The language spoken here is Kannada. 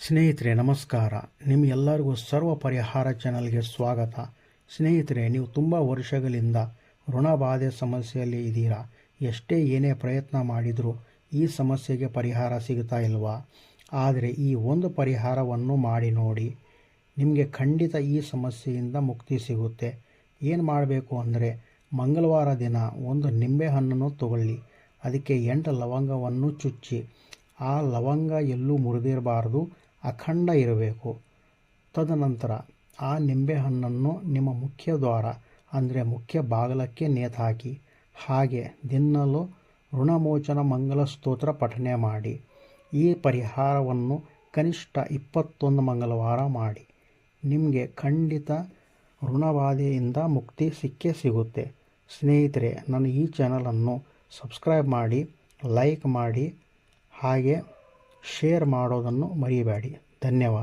ಸ್ನೇಹಿತರೆ, ನಮಸ್ಕಾರ. ನಿಮಗೆಲ್ಲರಿಗೂ ಸರ್ವ ಪರಿಹಾರ ಚಾನಲ್ಗೆ ಸ್ವಾಗತ. ಸ್ನೇಹಿತರೆ, ನೀವು ತುಂಬ ವರ್ಷಗಳಿಂದ ಋಣಬಾಧೆ ಸಮಸ್ಯೆಯಲ್ಲಿ ಇದ್ದೀರಾ? ಎಷ್ಟೇ ಏನೇ ಪ್ರಯತ್ನ ಮಾಡಿದರೂ ಈ ಸಮಸ್ಯೆಗೆ ಪರಿಹಾರ ಸಿಗ್ತಾ ಇಲ್ವಾ? ಆದರೆ ಈ ಒಂದು ಪರಿಹಾರವನ್ನು ಮಾಡಿ ನೋಡಿ, ನಿಮಗೆ ಖಂಡಿತ ಈ ಸಮಸ್ಯೆಯಿಂದ ಮುಕ್ತಿ ಸಿಗುತ್ತೆ. ಏನು ಮಾಡಬೇಕು ಅಂದರೆ, ಮಂಗಳವಾರ ದಿನ ಒಂದು ನಿಂಬೆಹಣ್ಣನ್ನು ತಗೊಳ್ಳಿ. ಅದಕ್ಕೆ ಎಂಟು ಲವಂಗವನ್ನು ಚುಚ್ಚಿ ಆ ಲವಂಗ ಎಲ್ಲೂ ಮುರಿದಿರಬಾರ್ದು, ಅಖಂಡ ಇರಬೇಕು. ತದನಂತರ ಆ ನಿಂಬೆಹಣ್ಣನ್ನು ನಿಮ್ಮ ಮುಖ್ಯ ದ್ವಾರ, ಅಂದರೆ ಮುಖ್ಯ ಬಾಗಲಕ್ಕೆ ನೇತಾಕಿ. ಹಾಗೆ ದಿನ್ನಲು ಋಣಮೋಚನ ಮಂಗಲ ಸ್ತೋತ್ರ ಪಠನೆ ಮಾಡಿ. ಈ ಪರಿಹಾರವನ್ನು ಕನಿಷ್ಠ ಇಪ್ಪತ್ತೊಂದು ಮಂಗಳವಾರ ಮಾಡಿ. ನಿಮಗೆ ಖಂಡಿತ ಋಣಬಾಧೆಯಿಂದ ಮುಕ್ತಿ ಸಿಕ್ಕೇ ಸಿಗುತ್ತೆ. ಸ್ನೇಹಿತರೆ, ನನ್ನ ಈ ಚಾನಲನ್ನು ಸಬ್ಸ್ಕ್ರೈಬ್ ಮಾಡಿ, ಲೈಕ್ ಮಾಡಿ ಹಾಗೆ ಶೇರ್ ಮಾಡೋದನ್ನು ಮರೆಯಬೇಡಿ ಧನ್ಯವಾದ.